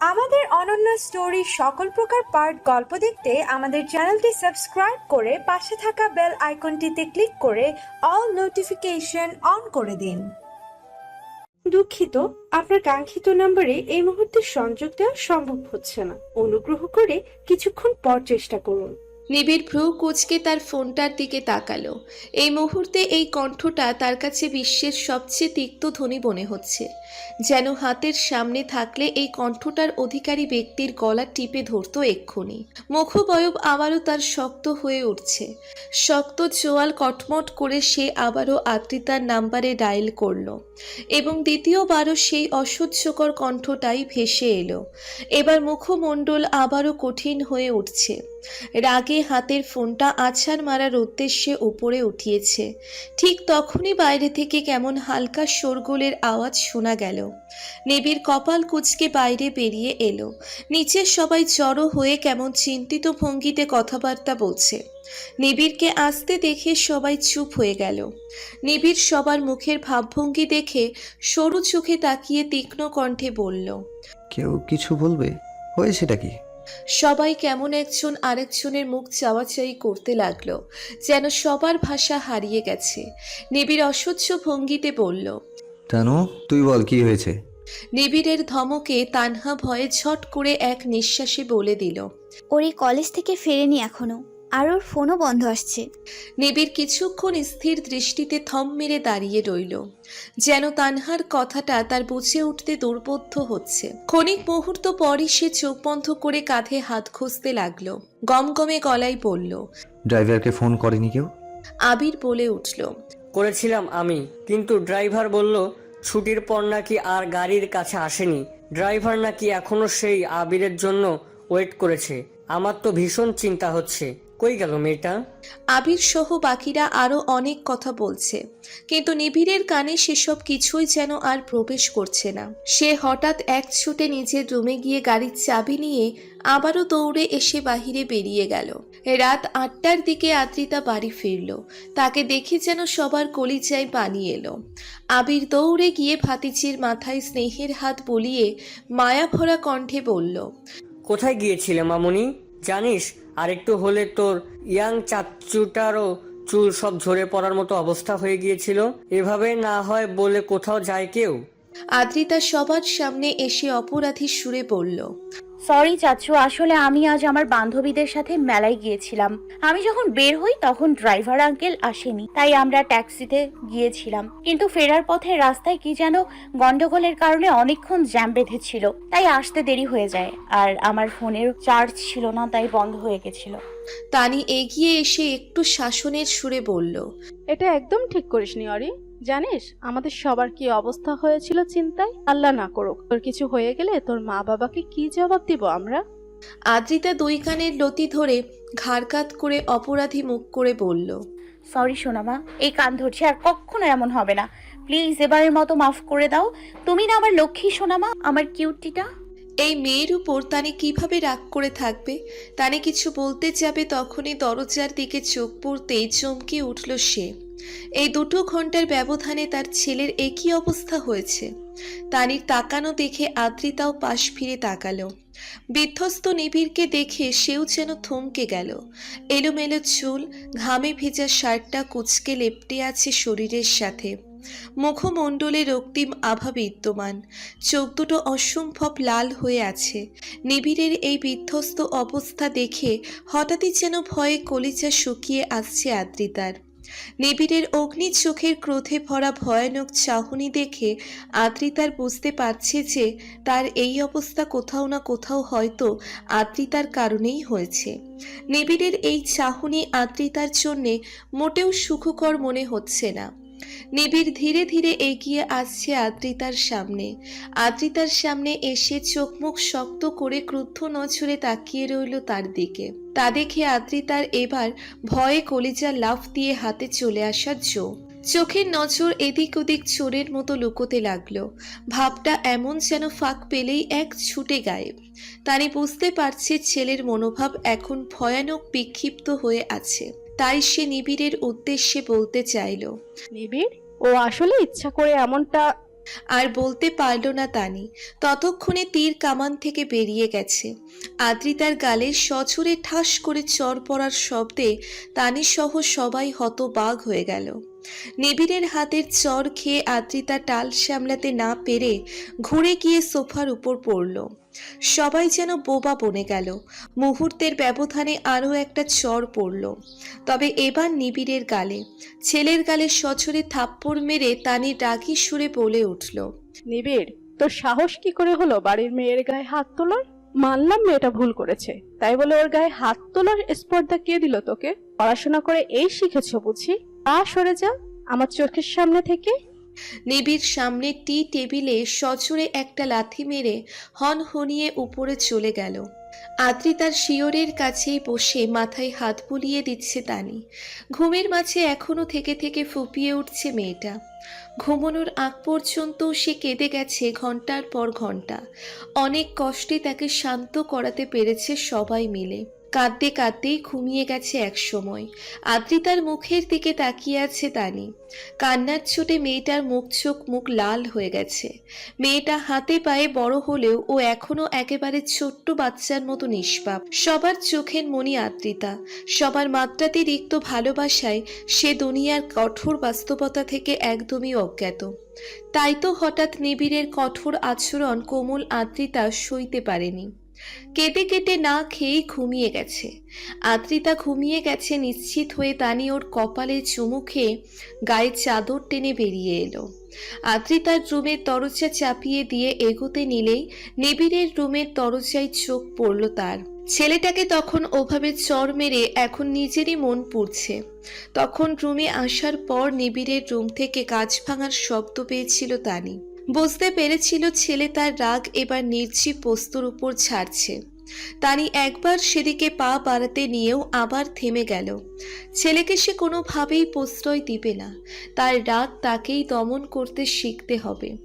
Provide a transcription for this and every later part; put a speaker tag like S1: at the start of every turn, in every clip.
S1: আমাদের অনন্য স্টোরি সকল প্রকার পার্ট গল্প দেখতে আমাদের চ্যানেলটি সাবস্ক্রাইব করে পাশে থাকা বেল আইকনটিতে ক্লিক করে অল নোটিফিকেশন অন করে দিন। দুঃখিত, আপনার কাঙ্ক্ষিত নম্বরে এই মুহূর্তে সংযোগ দেওয়া সম্ভব হচ্ছে না। অনুগ্রহ করে কিছুক্ষণ পর চেষ্টা করুন।
S2: নিবিড় ভ্রু কুচকে তার ফোনটার দিকে তাকালো। এই মুহূর্তে এই কণ্ঠটা তার কাছে বিশ্বের সবচেয়ে তিক্ত ধ্বনি মনে হচ্ছে। যেন হাতের সামনে থাকলে এই কণ্ঠটার অধিকারী ব্যক্তির গলা টিপে ধরতো এক্ষুনি। মুখবয়ব আবারও তার শক্ত হয়ে উঠছে। শক্ত চোয়াল কটমট করে সে আবারও আদ্রিতার নাম্বারে ডায়াল করল এবং দ্বিতীয়বারও সেই অসহ্যকর কণ্ঠটাই ভেসে এলো। এবার মুখমণ্ডল আবারও কঠিন হয়ে উঠছে। রাগে হাতের ফোনটা আছাড় মারার উদ্দেশ্যে উপরে উঠিয়েছে। ঠিক তখনই বাইরে থেকে কেমন হালকা শোরগোলের আওয়াজ শোনা গেল। নিবিড় কপাল কুচকে বাইরে বেরিয়ে এলো। নিচে সবাই জড়ো হয়ে কেমন চিন্তিত ভঙ্গিতে কথাবার্তা বলছে। নিবিড়কে আসতে দেখে সবাই চুপ হয়ে গেল। নিবিড় সবার মুখের ভাবভঙ্গি দেখে সরু চোখে তাকিয়ে তীক্ষ্ণ কণ্ঠে বলল,
S3: কেউ কিছু বলবে? হয়েছেটা কি?
S2: সবাই কেমন একজন আরেকজনের মুখ চাওয়াচাই করতে লাগল যেন সবার ভাষা হারিয়ে গেছে। নিবিড় অসহ্য ভঙ্গিতে বলল
S3: তানু তুই বল কি হয়েছে?
S2: নিবিড়ের ধমকে তানহা ভয়ে ঝট করে এক নিঃশ্বাসে বলে দিল
S4: ওরে এই কলেজ থেকে ফেরেনি এখনও। আর ওর ফোনও বন্ধ আসছে।
S2: নেবির কিছুক্ষণ স্থির দৃষ্টিতে থম মেরে দাঁড়িয়ে রইল। যেন তানহার কথাটা তার বুঝে উঠতে দুর্বোধ্য হচ্ছে। ক্ষণিক মুহূর্ত পরই সে চোখ বন্ধ করে কাঁধে হাত ঘষতে লাগল। গমগমে গলায় বলল
S3: ড্রাইভারকে ফোন করেনি কেউ?
S2: আবির বলে উঠল
S5: করেছিলাম আমি কিন্তু ড্রাইভার বলল ছুটির পর নাকি আর গাড়ির কাছে আসেনি। ড্রাইভার নাকি এখনও সেই আবিরের জন্য ওয়েট করেছে। আমার তো ভীষণ চিন্তা হচ্ছে। কই গেল মেয়েটা?
S2: আবির সহ বাকিরা আরও অনেক কথা বলছে কিন্তু নিবিড়ের কানে সেসব কিছুই যেন আর প্রবেশ করছে না। সে হঠাৎ এক ছুটে নিজের রুমে গিয়ে গাড়ির চাবি নিয়ে আবারও দৌড়ে এসে বাহিরে বেরিয়ে গেল। রাত আটটার দিকে আদ্রিতা বাড়ি ফিরল তাকে দেখে যেন সবার কলিজায় পানি এলো। আবির দৌড়ে গিয়ে ভাতিজির মাথায় স্নেহের হাত বলিয়ে মায়া ভরা কণ্ঠে বলল
S5: কোথায় গিয়েছিলে মামুনি? জানিস, আর একটু হলে তোর ইয়াং চাচ্চুটারও চুল সব ঝরে পড়ার মতো অবস্থা হয়ে গিয়েছিল। এভাবে না হয় বলে কোথাও যায় কেউ?
S2: আদ্রিতা সবার সামনে এসে অপরাধী সুরে বলল
S6: সরি চাচু, আসলে আমি আজ আমার বান্ধবীদের সাথে মেলায় গিয়েছিলাম। আমি যখন বের হই, তখন ড্রাইভার আঙ্কেল আসেনি, তাই আমরা ট্যাক্সিতে গিয়েছিলাম। কিন্তু ফেরার পথে রাস্তায় কি যেন গন্ডগোলের কারণে অনেকক্ষণ জ্যাম বেঁধেছিল, তাই আসতে দেরি হয়ে যায়। আর আমার ফোনের চার্জ ছিল না, তাই বন্ধ হয়ে গেছিল।
S2: তানি এগিয়ে এসে একটু শাসনের সুরে বলল
S7: এটা একদম ঠিক করিসনি অরি। জানিস আমাদের সবার কি অবস্থা হয়েছিল চিন্তায়? আল্লাহ না করুক তোর কিছু হয়ে গেলে তোর মা বাবাকে কি জবাব দিব আমরা?
S2: আদ্রিতা দুই কানের লতি ধরে ঘাড়কাত করে অপরাধী মুখ করে বলল
S6: সরি সোনামা এই কান ধরছি আর কখনো এমন হবে না। প্লিজ এবারের মতো মাফ করে দাও। তুমি না আমার লক্ষ্মী সোনামা আমার কিউটিটা?
S2: এই মেয়ের উপর তানি কীভাবে রাগ করে থাকবে? তানি কিছু বলতে যাবে তখনই দরজার দিকে চোখ পড়তেই চমকে উঠল সে। এই দুটো ঘণ্টার ব্যবধানে তার ছেলের একই অবস্থা হয়েছে। তানির তাকানো দেখে আদ্রিতাও পাশ ফিরে তাকালো। বিধ্বস্ত নিবিড়কে দেখে সেও যেন থমকে গেল। এলোমেলো চুল, ঘামে ভেজা শার্টটা কুচকে লেপটে আছে শরীরের সাথে। মুখমণ্ডলে রক্তিম আভা বিদ্যমান। চোখ দুটো অসম্ভব লাল হয়ে আছে। নিবিড়ের এই বিধ্বস্ত অবস্থা দেখে হঠাৎই যেন ভয়ে কলিজা শুকিয়ে আসছে আদ্রিতার। নিবিড়ের অগ্নি চোখের ক্রোধে ভরা ভয়ানক চাহনি দেখে আদ্রিতার বুঝতে পারছে যে তার এই অবস্থা কোথাও না কোথাও হয়তো আদ্রিতার কারণেই হয়েছে। নিবিড়ের এই চাহনি আদ্রিতার জন্যে মোটেও সুখকর মনে হচ্ছে না। নিবিড় ধীরে ধীরে এগিয়ে আসছে আদ্রিতার সামনে। আদ্রিতার সামনে এসে চোখ মুখ শক্ত করে ক্রুদ্ধ নজরে তাকিয়ে রইল তার দিকে। তা দেখে আদ্রিতার এবার ভয়ে কলিজা লাফ দিয়ে হাতে চলে আসার জো। চোখের নজর এদিক ওদিক চোরের মতো লুকোতে লাগল। ভাবটা এমন যেন ফাঁক পেলেই এক ছুটে গায়েব। তানি বুঝতে পারছে ছেলের মনোভাব এখন ভয়ানক বিক্ষিপ্ত হয়ে আছে। তাই সে নিবিড়ের উদ্দেশ্যে বলতে চাইল
S7: নিবিড়? ও আসলে ইচ্ছা করে এমনটা
S2: আর বলতে পারল না তানি। ততক্ষণে তীর কামান থেকে বেরিয়ে গেছে। আদ্রিতার গালে সচরে ঠাস করে চর পড়ার শব্দে তানি সহ সবাই হতবাগ হয়ে গেল। নিবিড়ের হাতের চর খেয়ে আদ্রিতা টাল সামলাতে না পেরে ঘুরে গিয়ে সোফার উপর পড়ল। সবাই যেন বোবা বনে গেল। মুহূর্তের ব্যবধানে আরও একটা চর পড়ল। তবে এবার নিবিড়ের গালে, ছেলের গালে সচরে থাপ্পড় মেরে তানি রাগি সুরে বলে উঠল,
S7: নিবিড়, তোর সাহস কি করে হলো বাড়ির মেয়ের গায়ে হাত তোলার? মানলাম মেয়েটা ভুল করেছে। তাই বলে ওর গায়ে হাত তোলার স্পর্ধা কে দিল তোকে? পড়াশোনা করে এই শিখেছ বুঝি? তা সরে যা আমার চোখের সামনে থেকে।
S2: নিবিড় সামনে টি টেবিলে সচরে একটা লাথি মেরে হন হনিয়ে উপরে চলে গেল। আদ্রি তার শিওরের কাছেই বসে মাথায় হাত বুলিয়ে দিচ্ছে তানি। ঘুমের মাঝে এখনও থেকে থেকে ফুপিয়ে উঠছে মেয়েটা। ঘুমানোর আগ পর্যন্ত সে কেঁদে গেছে ঘণ্টার পর ঘণ্টা। অনেক কষ্টে তাকে শান্ত করাতে পেরেছে সবাই মিলে। কাঁদতে কাঁদতেই ঘুমিয়ে গেছে এক সময়। আদ্রিতার মুখের দিকে তাকিয়ে আছে তানি। কান্নার ছোটে মেয়েটার মুখ চোখ মুখ লাল হয়ে গেছে। মেয়েটা হাতে পায়ে বড় হলেও ও এখনও একেবারে ছোট্ট বাচ্চার মতো নিষ্পাপ। সবার চোখের মনি আদ্রিতা। সবার মাত্রাতে রিক্ত ভালোবাসায় সে দুনিয়ার কঠোর বাস্তবতা থেকে একদমই অজ্ঞাত। তাই তো হঠাৎ নিবিড়ের কঠোর আচরণ কোমল আদ্রিতা সইতে পারেনি। কেটে কেটে না খেয়েই ঘুমিয়ে গেছে। আদ্রিতা ঘুমিয়ে গেছে নিশ্চিত হয়ে তানি ওর কপালে চুমু খেয়ে গায়ে চাদর টেনে বেরিয়ে এলো। আদ্রিতার রুমের দরজা চাপিয়ে দিয়ে এগোতে নিলেই নিবিড়ের রুমের দরজায় চোখ পড়ল তার। ছেলেটাকে তখন ওভাবে চর মেরে এখন নিজেরই মন পুড়ছে। তখন রুমে আসার পর নিবিড়ের রুম থেকে কাজ ভাঙার শব্দ পেয়েছিল তানি। বুঝতে পেরেছিল ছেলে তার রাগ এবার নির্জীব বস্তুর উপর ছাড়ছে। তানি একবার সেদিকে পা বাড়াতে নিয়েও আবার থেমে গেল। ছেলেকে সে কোনোভাবেই প্রশ্রয় দিবে না। তার রাগ তাকেই দমন করতে শিখতে হবে।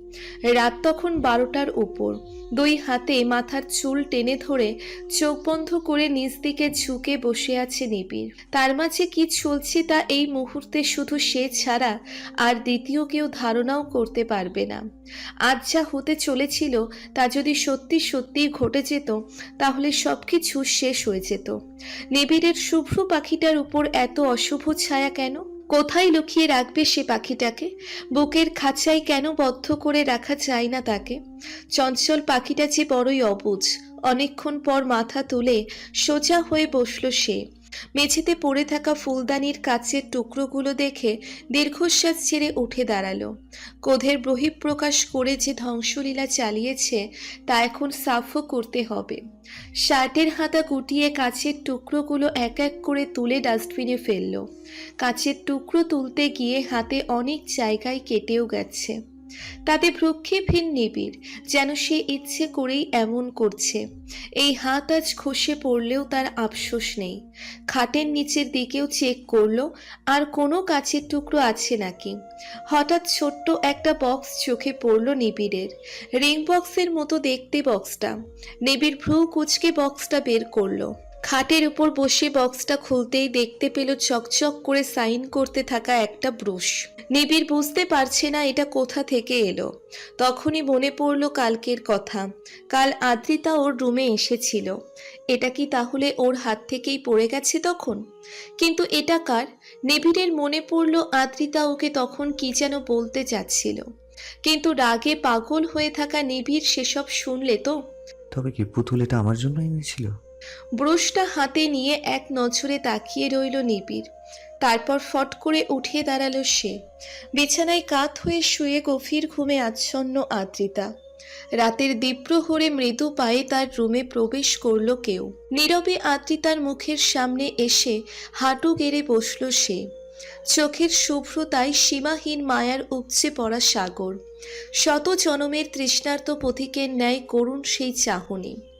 S2: রাত তখন বারোটার উপর। দুই হাতে মাথার চুল টেনে ধরে চোখ বন্ধ করে নিচ দিকে ঝুঁকে বসে আছে নিবিড়। তার মাঝে কি চলছে তা এই মুহূর্তে শুধু সে ছাড়া আর দ্বিতীয় কেউ ধারণাও করতে পারবে না। আজ যা হতে চলেছিল তা যদি সত্যি সত্যিই ঘটে যেত, তাহলে সব কিছু শেষ হয়ে যেত। নিবিড়ের শুভ্র পাখিটার উপর এত অশুভ ছায়া কেন? কোথায় লুকিয়ে রাখবে সে পাখিটাকে? বুকের খাঁচায় কেন বদ্ধ করে রাখা যায় না তাকে? চঞ্চল পাখিটা যে বড়ই অবুজ। অনেকক্ষণ পর মাথা তুলে সোজা হয়ে বসল সে। মেঝেতে পড়ে থাকা ফুলদানির কাচের টুকরোগুলো দেখে দীর্ঘশ্বাস ছেড়ে উঠে দাঁড়াল। ক্রোধের বহিঃপ্রকাশ করে যে ধ্বংসলীলা চালিয়েছে, তা এখন সাফও করতে হবে। শার্টের হাতা গুটিয়ে কাচের টুকরোগুলো এক এক করে তুলে ডাস্টবিনে ফেলল। কাচের টুকরো তুলতে গিয়ে হাতে অনেক জায়গায় কেটেও গেছে। তাতে ভ্রুক্ষেপহীন নিবিড় যেন সে ইচ্ছে করেই এমন করছে। এই হাত আজ খসে পড়লেও তার আফসোস নেই। খাটের নিচের দিকেও চেক করল, আর কোনো কাচের টুকরো আছে নাকি? হঠাৎ ছোট্ট একটা বক্স চোখে পড়ল নিবিড়ের। রিং বক্সের মতো দেখতে বক্সটা। নিবিড় ভ্রু কুচকে বক্সটা বের করল। খাটের উপর বসে বক্সটা খুলতেই দেখতে পেল চকচক করে সাইন করতে থাকা একটা ব্রুশ। নিবিড় বুঝতে পারছে না এটা কোথা থেকে এলো। তখনই মনে পড়ল কালকের কথা। কাল আদ্রিতা ওর রুমে এসেছিল। এটা কি তাহলে ওর হাত থেকেই পড়ে গেছে তখন? কিন্তু এটা কার? নিবিড়ের মনে পড়ল আদ্রিতা ওকে তখন কি যেন বলতে চাচ্ছিল। কিন্তু রাগে পাগল হয়ে থাকা নিবিড় সেসব শুনলে তো?
S3: তবে কি পুতুল এটা আমার জন্য এনেছিল?
S2: ব্রুশটা হাতে নিয়ে এক নজরে তাকিয়ে রইল নিবিড়। তারপর ফট করে উঠে দাঁড়াল সে। বিছানায় কাত হয়ে শুয়ে গভীর ঘুমে আচ্ছন্ন আদ্রিতা। রাতের দ্বীপ্রহরে মৃদু পায়ে তার রুমে প্রবেশ করল কেউ। নীরবে আদ্রিতার মুখের সামনে এসে হাঁটু গেড়ে বসল সে। চোখের শুভ্রতায় সীমাহীন মায়ার উপচে পড়া সাগর। শত জনমের তৃষ্ণার্ত পথিকের ন্যায় করুণ সেই চাহনি।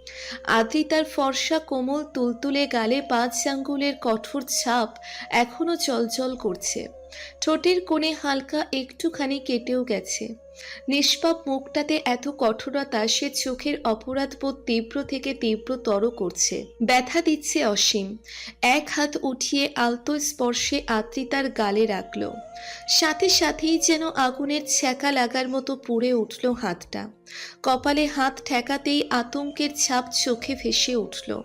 S2: আদ্রিতার ফর্সা কোমল তুলতুলে গালে পাঁচ আঙ্গুলের কঠোর ছাপ এখনও চলচল করছে। ঠোঁটের কোণে হালকা একটুখানি কেটেও গেছে। নিষ্পাপ মুখটাতে এত কঠোরতা সে চোখের অপরাধবোধ তীব্র থেকে তীব্রতর করছে। ব্যথা দিচ্ছে অসীম। এক হাত উঠিয়ে আলতো স্পর্শে আত্রিতার গালে রাখল। সাথে সাথেই যেন আগুনের ছ্যাঁকা লাগার মতো পুড়ে উঠল হাতটা। কপালে হাত ঠেকাতেই আতঙ্কের ছাপ চোখে ভেসে উঠল।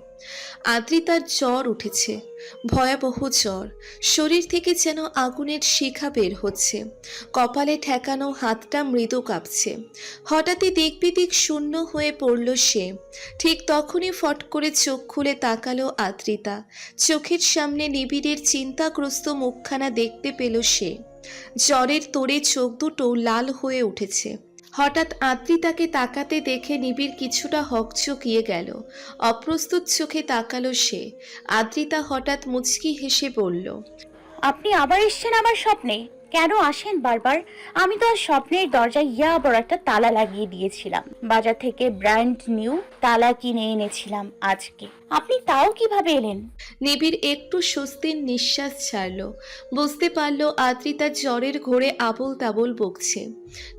S2: আদ্রিতার জ্বর উঠেছে, ভয়াবহ জ্বর। শরীর থেকে যেন আগুনের শিখা বের হচ্ছে। কপালে ঠেকানো হাতটা মৃদু কাঁপছে। হঠাৎই দিক শূন্য হয়ে পড়ল সে। ঠিক তখনই ফট করে চোখ খুলে তাকালো আদ্রিতা। চোখের সামনে নিবিড়ের চিন্তাগ্রস্ত মুখখানা দেখতে পেল সে। জ্বরের তোড়ে চোখ দুটো লাল হয়ে উঠেছে। হঠাৎ আদ্রিতাকে তাকাতে দেখে নিবিড় কিছুটা হকচকিয়ে গেল। অপ্রস্তুত চোখে তাকালো সে। আদ্রিতা হঠাৎ মুচকি হেসে বলল,
S6: আপনি আবার এসছেন আমার স্বপ্নে? কেন আসেন বারবার? আমি তো আর স্বপ্নের দরজায় ইয়া বড় একটা তালা লাগিয়ে দিয়েছিলাম। বাজার থেকে ব্র্যান্ড নিউ তালা কিনে এনেছিলাম আজকে। আপনি তাও কীভাবে এলেন?
S2: নিবিড় একটু স্বস্তির নিঃশ্বাস ছাড়ল। বুঝতে পারল আদ্রিতা জ্বরের ঘোরে আবল তাবল বকছে।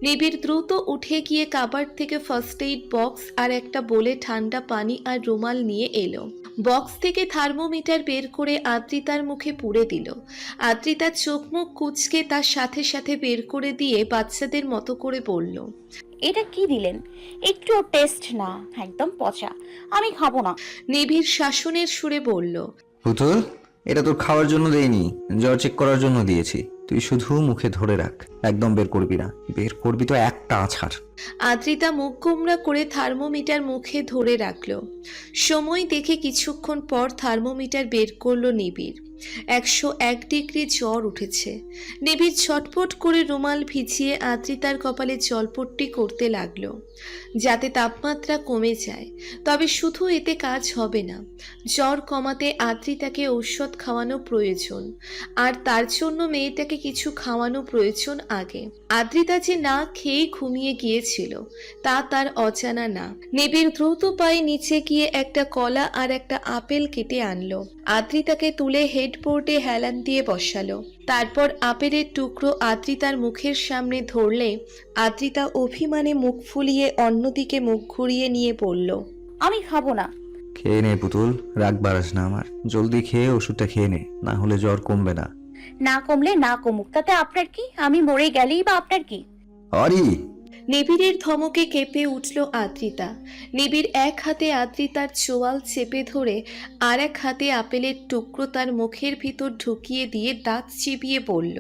S2: নিবিড় দ্রুত উঠে গিয়ে কাবার্ড থেকে ফার্স্ট এইড বক্স আর একটা বলে ঠান্ডা পানি আর রুমাল নিয়ে এলো। বক্স থেকে থার্মোমিটার বের করে আদ্রিতার মুখে পুড়ে দিল। আদ্রিতার চোখ মুখ কুচকে তার সাথে সাথে বের করে দিয়ে বাচ্চাদের মতো করে বলল
S6: এটা কি দিলেন? একটু টেস্ট না একদম পচা। আমি খাব না।
S2: নিবিড় শাসনের সুরে বলল
S3: পুতুল এটা তোর খাওয়ার জন্য দেইনি। জ্বর চেক করার জন্য দিয়েছি। তুই শুধু মুখে ধরে রাখ। একদম বের করবি না। বের করবি তো একটা আছাড়।
S2: আদ্রিতা মুখ গোমরা করে থার্মোমিটার মুখে ধরে রাখল। সময় দেখে কিছুক্ষণ পর থার্মোমিটার বের করল নিবিড়। একশো এক ডিগ্রি জ্বর উঠেছে। নিবিড় ছটপট করে রুমাল ভিজিয়ে আদ্রিতার কপালে জলপট্টি করতে লাগল। যাতে তাপমাত্রা কমে যায়, তবে শুধু এতে কাজ হবে না। জ্বর কমাতে আদ্রিতাকে ঔষধ খাওয়ানো প্রয়োজন, আর তার জন্য মেয়েটাকে কিছু খাওয়ানো প্রয়োজন আগে। আদ্রিতা যে না খেয়ে ঘুমিয়ে গিয়েছিল, তা তার অজানা না। নিবিড় দ্রুত পায়ে নিচে গিয়ে একটা কলা আর একটা আপেল কেটে আনলো। আদ্রিতাকে তুলে হেডবোর্ডে হেলান দিয়ে বসালো। তারপর আপেলের টুকরো আদ্রিতার মুখের সামনে ধরলে আদ্রিতা অভিমানে মুখ ফুলিয়ে অন্যদিকে মুখ ঘুরিয়ে নিয়ে বলল
S6: আমি খাব না।
S3: খেয়ে নে পুতুল রাগ বাড়াস না আমার। জলদি খেয়ে ওষুধটা খেয়ে নে না হলে জ্বর কমবে না।
S6: না কমলে না কমুক তাতে আপনার কি? আমি মরে গেলেই বা আপনার কি?
S3: অরি
S2: নিবিড়ের ধমকে কেঁপে উঠল আদ্রিতা। নিবিড় এক হাতে আদ্রিতার চোয়াল চেপে ধরে আর এক হাতে আপেলের টুকরো তার মুখের ভিতর ঢুকিয়ে দিয়ে দাঁত চিবিয়ে বলল,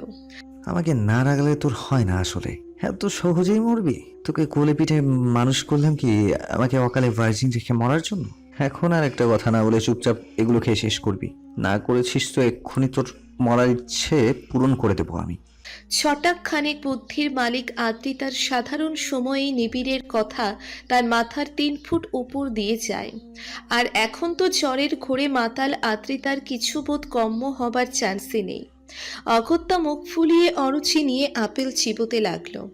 S3: আমাকে না রাখলে তোর হয় না আসলে। হ্যাঁ তো সহজেই মরবি। তোকে কোলে পিঠে মানুষ করলাম কি? আমাকে অকালে ভার্জিন রেখে মরার জন্য? এখন আর একটা কথা না বলে চুপচাপ এগুলো খেয়ে শেষ করবি। না করেছিস তো এক্ষুনি তোর মরার ইচ্ছে পূরণ করে দেবো আমি।
S2: ছটাক খানেক বুদ্ধির মালিক আদ্রিতার সাধারণ সময়েই নিবিড়ের কথা তার মাথার তিন ফুট উপর দিয়ে যায়। আর এখন তো জ্বরের ঘোরে মাতাল আদ্রিতার কিছু বোধ কম্য হবার চান্সই নেই। অগত্যা মুখ ফুলিয়ে অরুচি নিয়ে আপেল চিবোতে লাগল।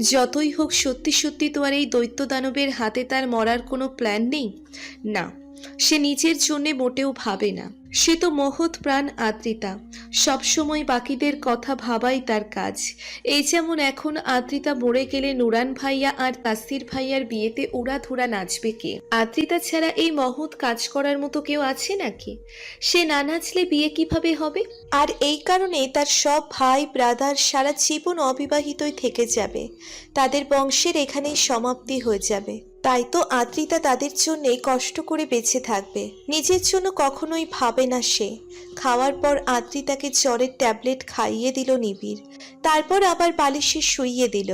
S2: যতই হোক সত্যি সত্যি তো আর এই দৈত্য দানবের হাতে তার মরার কোনো প্ল্যান নেই? না। সে নিজের জন্যে মোটেও ভাবে না। সে তো মহৎ প্রাণ আদ্রিতা। সবসময় বাকিদের কথা ভাবাই তার কাজ। এই যেমন এখন আদ্রিতা মরে গেলে নুরান ভাইয়া আর তাসির ভাইয়ার বিয়েতে উড়াধুরা নাচবে কে? আদ্রিতা ছাড়া এই মহৎ কাজ করার মতো কেউ আছে নাকি? সে না নাচলে বিয়ে কীভাবে হবে? আর এই কারণে তার সব ভাই, ব্রাদার সারা জীবন অবিবাহিতই থেকে যাবে। তাদের বংশের এখানেই সমাপ্তি হয়ে যাবে। তাই তো আদ্রিতা তাদের জন্যে কষ্ট করে বেঁচে থাকবে। নিজের জন্য কখনোই ভাবে না সে। খাওয়ার পর আদ্রিতাকে জ্বরের ট্যাবলেট খাইয়ে দিল নিবিড়। তারপর আবার বালিশে শুইয়ে দিল।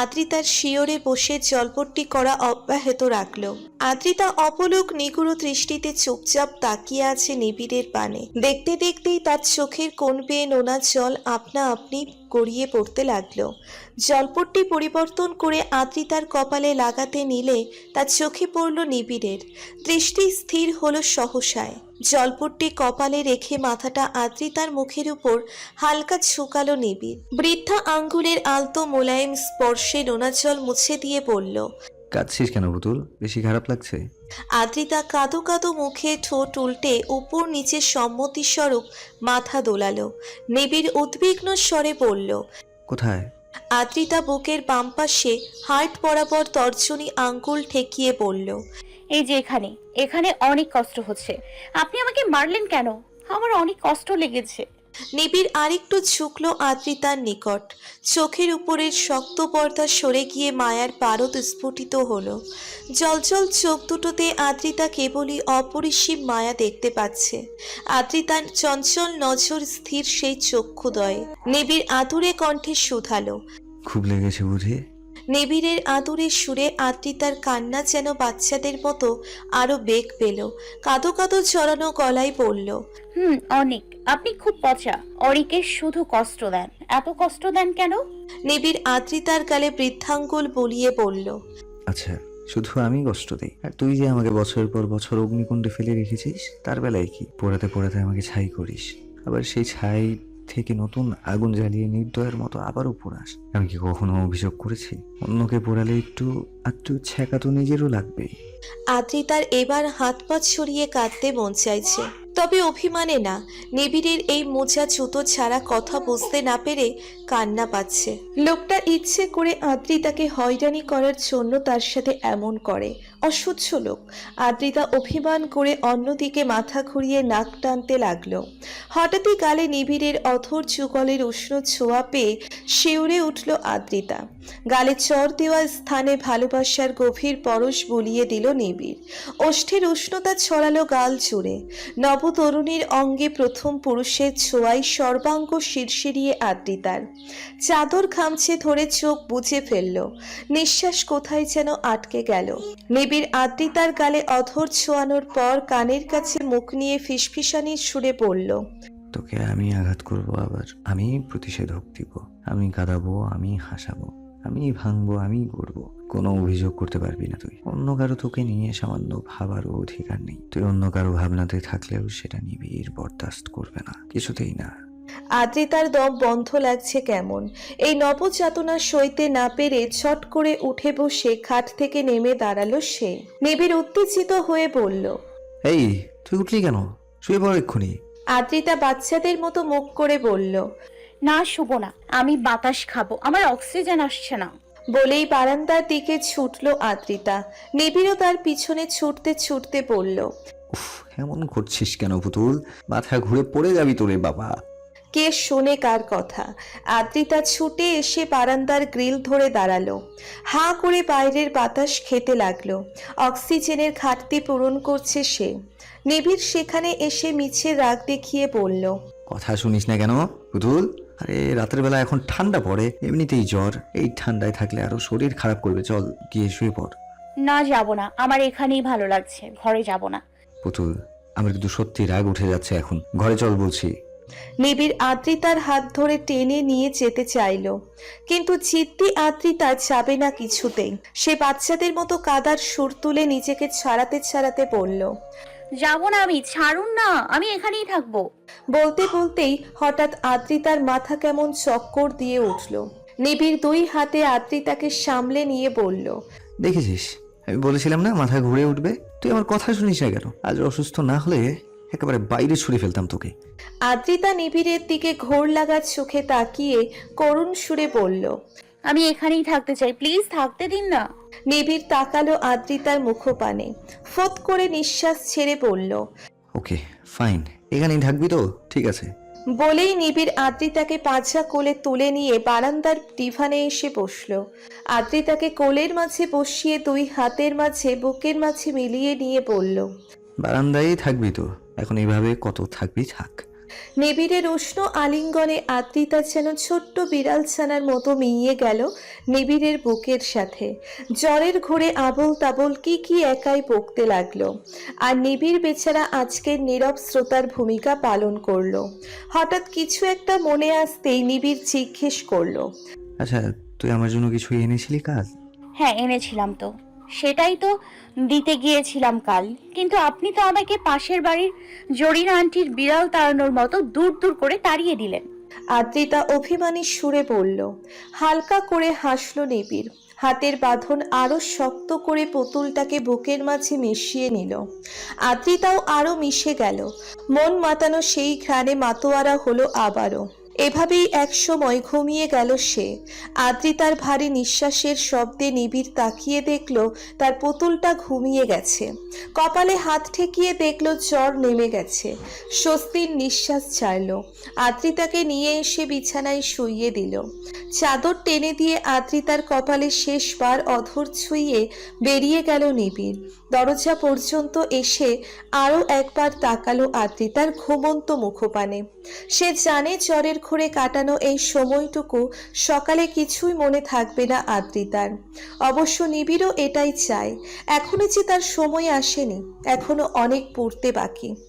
S2: আদ্রিতার শিওরে বসে জলপট্টি করা অব্যাহত রাখল। আদ্রিতা অপলোক নিগুড়ো দৃষ্টিতে চুপচাপ তাকিয়ে আছে নিবিড়ের পানে। দেখতে দেখতেই তার চোখের কোণ পেয়ে নোনা জল আপনা আপনি গড়িয়ে পড়তে লাগল। জলপট্টি পরিবর্তন করে আদ্রিতার কপালে লাগাতে নিলে তার চোখে পড়ল নিবিড়ের। দৃষ্টি স্থির হলো সহসায়। জলপট্টি কপালে রেখে মাথাটা আদ্রিতার মুখের উপর হালকা ঝুঁকালো নিবিড়। বৃদ্ধা আঙ্গুলের আলতো মোলায়েম স্পর্শে নোনা জল মুছে দিয়ে বলল
S3: কাঁদছিস কেন পুতুল বেশি খারাপ লাগছে?
S2: আদ্রিতা কাদো কাদো মুখে ঠোঁট উল্টে উপর নিচে সম্মতিস্বরূপ মাথা দোলালো নিবিড় উদ্বিগ্ন স্বরে বলল
S3: কোথায়?
S2: আদ্রিতা বুকের বাম পাশে হার্ট বরাবর তর্জনী আঙ্গুল ঠেকিয়ে বলল
S6: এই যে এখানে এখানে অনেক কষ্ট হচ্ছে। আপনি আমাকে মারলেন কেন? আমার অনেক কষ্ট লেগেছে।
S2: নিবিড় আরেকটু ঝুঁকলো আদ্রিতার নিকট। চোখের উপরের শক্ত পর্দা সরে গিয়ে মায়ার পারদ স্ফুটিত হলো। জলজল চোখ দুটোতে আদ্রিতা কেবলই অপরিসীম মায়া দেখতে পাচ্ছে। আদ্রিতার চঞ্চল নজর স্থির সেই চক্ষুদয়ে। নিবিড় আতুরে কণ্ঠে শুধালো।
S3: খুব লেগেছে বুঝি?
S2: নিবিড়ের আদুরে সুরে আদ্রিতার কান্না যেন বাচ্চাদের মতো আরও বেগ পেল। কাঁদো কাঁদো জড়ানো গলায় বলল
S6: হুম অনেক। আপনি খুব পচা। অরিকে শুধু কষ্ট দেন। এত কষ্ট দেন কেন?
S2: নিবিড় আদ্রিতার গালে বৃদ্ধাঙ্গুল বলিয়ে বলল
S3: আচ্ছা শুধু আমি কষ্ট দিই। আর তুই যে আমাকে বছরের পর বছর অগ্নিকুণ্ডে ফেলে রেখেছিস তার বেলায় কি? পড়াতে পড়াতে আমাকে ছাই করিস। আবার সেই ছাই থেকে নতুন আগুন জ্বালিয়ে নির্দয়ের মতো আবারও পোড়াস আমি কি কখনো অভিযোগ করেছি? অন্যকে পোড়ালে একটু একটু ছ্যাঁকা তো নিজেরও লাগবেই।
S2: আদ্রিতার এবার হাত পা ছড়িয়ে কাঁদতে মন চাইছে। তবে অভিমানে না, নিবিড়ের এই মোজা জুতো ছাড়া কথা বুঝতে না পেরে কান্না পাচ্ছে। লোকটা ইচ্ছে করে আদ্রিতাকে হয়রানি করার জন্য তার সাথে এমন করে। অসহ্য লোক। আদ্রিতা অভিমান করে অন্যদিকে মাথা ঘুরিয়ে নাক টানতে লাগল। হঠাৎই গালে নিবিড়ের অথর যুগলের উষ্ণ ছোঁয়া পেয়ে শিউরে উঠল আদ্রিতা। গালে চর দেওয়া স্থানে ভালোবাসার গভীর পরশ বুলিয়ে দিল নিবিড়। ওষ্ঠের উষ্ণতা ছড়ালো গাল জুড়ে। নবতরুণীর অঙ্গে প্রথম পুরুষের ছোঁয়ায় সর্বাঙ্গ শিরশিরিয়ে আদ্রিতার চাদর খামছে ধরে চোখ বুঝে ফেলল। নিঃশ্বাস কোথায় যেন আটকে গেল। নিবিড় আদ্রিতার গালে অধর ছোঁয়ানোর পর কানের কাছে মুখ নিয়ে ফিসফিসানির সুরে পড়ল
S3: তোকে আমি আঘাত করব আবার। আমি প্রতিষেধক দিব। আমি কাঁদাবো আমি হাসাবো। আমি ভাঙবো, আমি করব কোনো অভিযোগ করতে পারবি না তুই। অন্য কারও তোকে নিয়ে সামান্য ভাবারও অধিকার নেই। তুই অন্য কারও ভাবনাতে থাকলেও সেটা নিবিড় বরদাস্ত করবে না। কিছুতেই না।
S2: আদ্রিতার দম বন্ধ লাগছে কেমন? এই নবযাতনা সইতে না পেরে ছট করে উঠে বসে খাট থেকে নেমে দাঁড়াল সে। নিবিড় উত্তেজিত হয়ে বলল
S3: এই তুই উঠলি কেন? শুয়ে পড় এক্ষুনি।
S2: আদ্রিতা বাচ্চাদের মতো মুখ করে বলল
S6: না শুভ না। আমি বাতাস খাব। আমার অক্সিজেন আসছে না।
S2: বলেই বারান্দার দিকে ছুটলো আদ্রিতা। নিবিড়ও তার পিছনে ছুটতে ছুটতে বলল
S3: উফ এমন করছিস কেন পুতুল? মাথা ঘুরে পড়ে যাবি তোরে বাবা।
S2: কে শোনে কার কথা? আদ্রিতা ছুটে এসে বারান্দার গ্রিল ধরে দাঁড়াল। হাঁ করে বাইরের বাতাস খেতে লাগল। অক্সিজেনের ঘাটতি পূরণ করছে সে। নিবিড় সেখানে এসে মিছে রাগ দেখিয়ে বলল
S3: কথা শুনিস না কেন পুতুল? আরে রাতের বেলা এখন ঠান্ডা পড়ে এমনিতেই জ্বর। এই ঠান্ডায় থাকলে আরও শরীর খারাপ করবে। চল গিয়ে শুয়ে পড়।
S6: না যাব না। আমার এখানেই ভালো লাগছে। ঘরে যাব না।
S3: পুতুল আমার কিন্তু সত্যি রাগ উঠে যাচ্ছে এখন। ঘরে চল বলছি।
S2: নিবিড় আদ্রিতার হাত ধরে টেনে নিয়ে যেতে চাইল। কিন্তু জিদ্দি আদ্রিতা যাবে না কিছুতেই। সে বাচ্চাদের মতো কাদার সুর তুলে নিজেকে ছাড়াতে ছাড়াতে বলল
S6: যাব না আমি ছাড়ুন না আমি এখানেই থাকব।
S2: বলতে বলতেই হঠাৎ আদ্রিতার মাথা কেমন চক্কর দিয়ে উঠল। নিবিড় দুই হাতে আদ্রিতাকে সামলে নিয়ে বলল
S3: দেখেছিস আমি বলেছিলাম না মাথা ঘুরে উঠবে? তুই আমার কথা শুনিস না কেন? আজ অসুস্থ না হলে একেবারে বাইরে ছুড়ে ফেলতাম তোকে।
S2: আদ্রিতা নিবিড়ের দিকে ঘোর লাগা চোখে তাকিয়ে করুণ সুরে বলল
S6: আমি এখানেই থাকতে চাই প্লিজ থাকতে দিন না।
S2: নিবিড় তাকালো আদ্রিতার মুখপানে। ফোত করে নিঃশ্বাস ছেড়ে বলল
S3: ওকে ফাইন এখানেই থাকবি তো ঠিক আছে।
S2: বলেই নিবিড় আদ্রিতাকে পাঁচা কোলে তুলে নিয়ে বারান্দার ডিভানে এসে বসল। আদ্রিতাকে কোলের মাঝে বসিয়ে দুই হাতের মাঝে বুকের মাঝে মিলিয়ে নিয়ে বলল
S3: বারান্দায় থাকবি তো এখন এইভাবে কত থাকবি থাক।
S2: নিবিড়ের উষ্ণ আলিঙ্গনে আদ্রিতা যেন ছোট্ট বিড়াল ছানার মতো মিইয়ে গেল নিবিড়ের বুকের সাথে। জ্বরের ঘোরে আবল তাবল কি কি একাই বকতে লাগল। আর নিবিড় বেচারা আজকের নীরব শ্রোতার ভূমিকা পালন করল। হঠাৎ কিছু একটা মনে আসতেই নিবিড় জিজ্ঞেস করল।
S3: আচ্ছা তুই আমার জন্য কিছু এনেছিলি কাজ
S6: হ্যাঁ এনেছিলাম তো। সেটাই তো দিতে গিয়েছিলাম কাল। কিন্তু আপনি তো আমাকে পাশের বাড়ির জরিনা আন্টির বিড়াল তাড়ানোর মতো দূর দূর করে তাড়িয়ে দিলেন।
S2: আদ্রিতা অভিমানী সুরে বলল, হালকা করে হাসল নিবিড়। হাতের বাঁধন আরও শক্ত করে পুতুলটাকে বুকের মাঝে মিশিয়ে নিল। আদ্রিতাও আরও মিশে গেল। মন মাতানো সেই ঘ্রাণে মাতোয়ারা হলো আবারও। এভাবেই এক সময় ঘুমিয়ে গেল সে। আদ্রিতার ভারী নিঃশ্বাসের শব্দে নিবিড় তাকিয়ে দেখল তার পুতুলটা ঘুমিয়ে গেছে। কপালে হাত ঠেকিয়ে দেখল জ্বর নেমে গেছে। স্বস্তির নিঃশ্বাস ছাড়ল। আদ্রিতাকে নিয়ে এসে বিছানায় শুইয়ে দিল। চাদর টেনে দিয়ে আদ্রিতার কপালে শেষবার অধর ছুঁয়ে বেরিয়ে গেল নিবিড়। দরজা পর্যন্ত এসে আরও একবার তাকালো আদ্রিতার ঘুমন্ত মুখপানে। সে জানে চরের ঘুরে কাটানো এই সময়টুকু সকালে কিছুই মনে থাকবে না আদ্রিতার। অবশ্য নিবিড়ও এটাই চায়। এখনও যে তার সময় আসেনি, এখনও অনেক পড়তে বাকি।